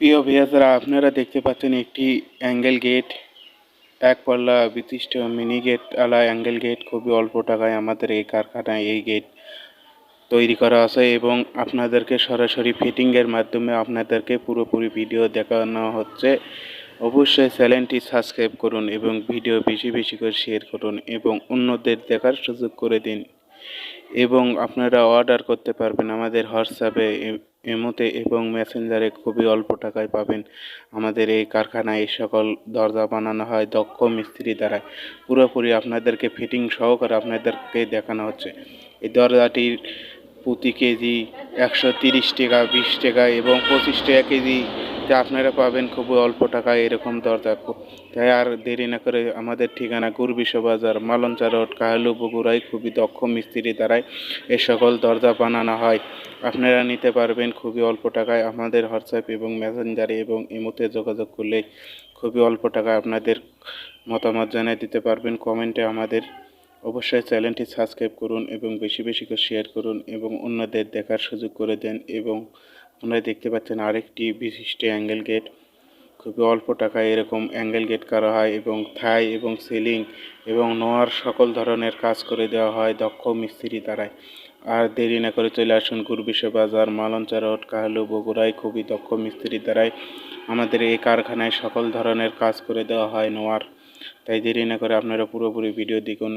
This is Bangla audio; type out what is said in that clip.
প্রিয় ভিয়াসরা আপনারা দেখতে পাচ্ছেন একটি অ্যাঙ্গেল গেট এক পাল্লা বিশিষ্ট মিনি গেট আলা অ্যাঙ্গেল গেট খুবই অল্প টাকায় আমাদের এই কারখানায় এই গেট তৈরি করা আছে এবং আপনাদেরকে সরাসরি ফিটিংয়ের মাধ্যমে আপনাদেরকে পুরোপুরি ভিডিও দেখানো হচ্ছে। অবশ্যই চ্যানেলটি সাবস্ক্রাইব করুন এবং ভিডিও বেশি বেশি করে শেয়ার করুন এবং অন্যদের দেখার সুযোগ করে দিন। এবং আপনারা অর্ডার করতে পারবেন। আমাদের হোয়াটসঅ্যাপে এমোতে এবং মেসেঞ্জারে খুবই অল্প টাকায় পাবেন। আমাদের এই কারখানায় এই সকল দরজা বানানো হয় দক্ষ মিস্ত্রি দ্বারা। পুরোপুরি আপনাদেরকে ফিটিং সহকারে আপনাদেরকে দেখানো হচ্ছে। এই দরজাটির প্রতি কেজি একশো টাকা, বিশ টাকা এবং পঁচিশ টাকা কেজি যা আপনারা পাবেন খুবই অল্প টাকায় এরকম দরজা তাই আর দেরি না করে আমাদের ঠিকানা গুরবিশ বাজার মালঞ্চা রোড, কাহালু বগুড়ায় খুবই দক্ষ মিস্ত্রি দ্বারাই এ সকল দরজা বানানো হয়। আপনারা নিতে পারবেন খুবই অল্প টাকায় আমাদের হোয়াটসঅ্যাপ এবং মেসেঞ্জারে এবং ইমোতে যোগাযোগ করলে খুবই অল্প টাকায় আপনাদের মতামত জানিয়ে দিতে পারবেন। কমেন্টে আমাদের অবশ্যই চ্যানেলটি সাবস্ক্রাইব করুন এবং বেশি বেশি করে শেয়ার করুন এবং অন্যদের দেখার সুযোগ করে দেন এবং আপনারা দেখতে পাচ্ছেন আরেকটি বিশিষ্ট অ্যাঙ্গেল গেট। খুবই অল্প টাকায় এরকম অ্যাঙ্গেল গেট করা হয় এবং থাই এবং সিলিং এবং নোয়ার সকল ধরনের কাজ করে দেওয়া হয় দক্ষ মিস্ত্রি দ্বারাই। আর দেরি না করে চলে আসুন গুরবিশে বাজার, মালঞ্চা রোড, কাহালু, বগুড়ায়। খুবই দক্ষ মিস্ত্রি দ্বারাই আমাদের এই কারখানায় সকল ধরনের কাজ করে দেওয়া হয় নোয়ার। তাই দেরি না করে আপনারা পুরোপুরি ভিডিও দেখুন।